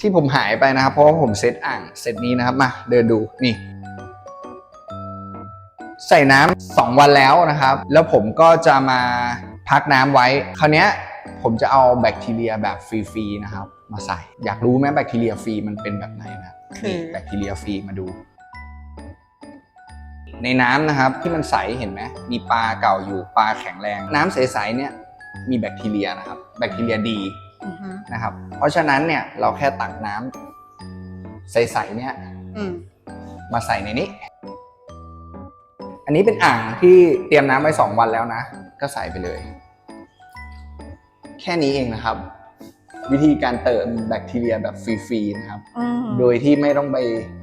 ที่ผมหายไปนะครับ เพราะว่าผมเซตอ่างเซตนี้นะครับมาเดินดูนี่ ใส่น้ำสองวันแล้วนะครับ แล้วผมก็จะมาพักน้ำไว้ คราวเนี้ยผมจะเอาแบคทีเรียแบบฟรีๆนะครับ มาใส่ อยากรู้ไหมแบคทีเรียฟรีมันเป็นแบบไหนนะคือนี่แบคทีเรียฟรีมาดู ในน้ำนะครับที่มันใสเห็นไหมมีปลาเก่าอยู่ปลาแข็งแรง น้ำใสๆเนี่ยมีแบคทีเรียนะครับ แบคทีเรียดีอือฮึ นะครับ เพราะฉะนั้นเนี่ยเราแค่ตักน้ำใสๆเนี่ยอืมมาใส่ในนี้ อันนี้เป็นอ่างที่เตรียมน้ำไว้สองวันแล้วนะ ก็ใส่ไปเลย แค่นี้เองนะครับ วิธีการเติมแบคทีเรียแบบฟรีๆนะครับอืมโดยที่ไม่ต้องไปหา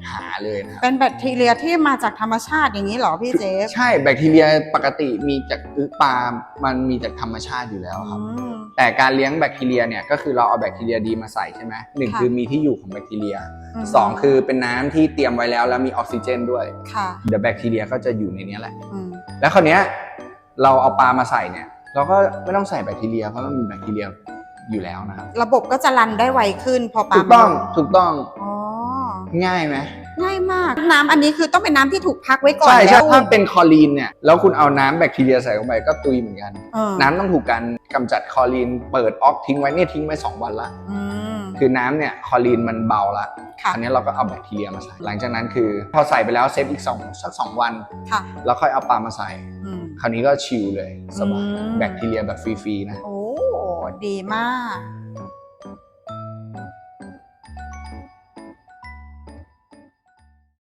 เลยนะครับ เป็นแบคทีเรียที่มาจากธรรมชาติอย่างนี้เหรอพี่เจฟใช่แบคทีเรียปกติมีจากอึปลา มันมีจากธรรมชาติอยู่แล้วครับ อืม แต่การเลี้ยงแบคทีเรียเนี่ยก็คือเราเอาแบคทีเรียดีมาใส่ใช่ไหมหนึ่งค่ะ คือมีที่อยู่ของแบคทีเรียมสองคือเป็นน้ำที่เตรียมไว้แล้วแล้วมีออกซิเจนด้วยค่ะเดี๋ยวแบคทีเรียก็จะอยู่ในนี้แหละ อืมแล้วคราวเนี้ยเราเอาปลามาใส่เนี่ย เราก็ไม่ต้องใส่แบคทีเรีย เพราะมันมีแบคทีเรียอยู่แล้วนะครับระบบก็จะรันได้ไวขึ้นพอปลาถูกต้องมันถูกต้องอ๋อ ง่ายไหม ง่ายมาก น้ำอันนี้คือต้องเป็นน้ำที่ถูกพักไว้ก่อนใช่แล้ใช่วถ้าเป็นคลอรีนเนี่ยแล้วคุณเอาน้ำแบคทีเรียใส่ลงไปก็ตุยเหมือนกัน เออน้ำต้องถูกการกำจัดคลอรีน เปิดออกทิ้งไว้เนี่ยทิ้งไว้สองวันละ อืม คือน้ำเนี่ยคลอรีนมันเบาละค่ะ อันนี้เราก็เอาแบคทีเรียมาใส่ หลังจากนั้นคือ พอใส่ไปแล้วเซฟอีกสองสักสองวัน ค่ะแล้วค่อยเอาปลามาใส่ อืม คราวนี้ก็ชิลเลยสบายอืม แบคทีเรียแบบฟรีๆนะ โอ้ ดีมาก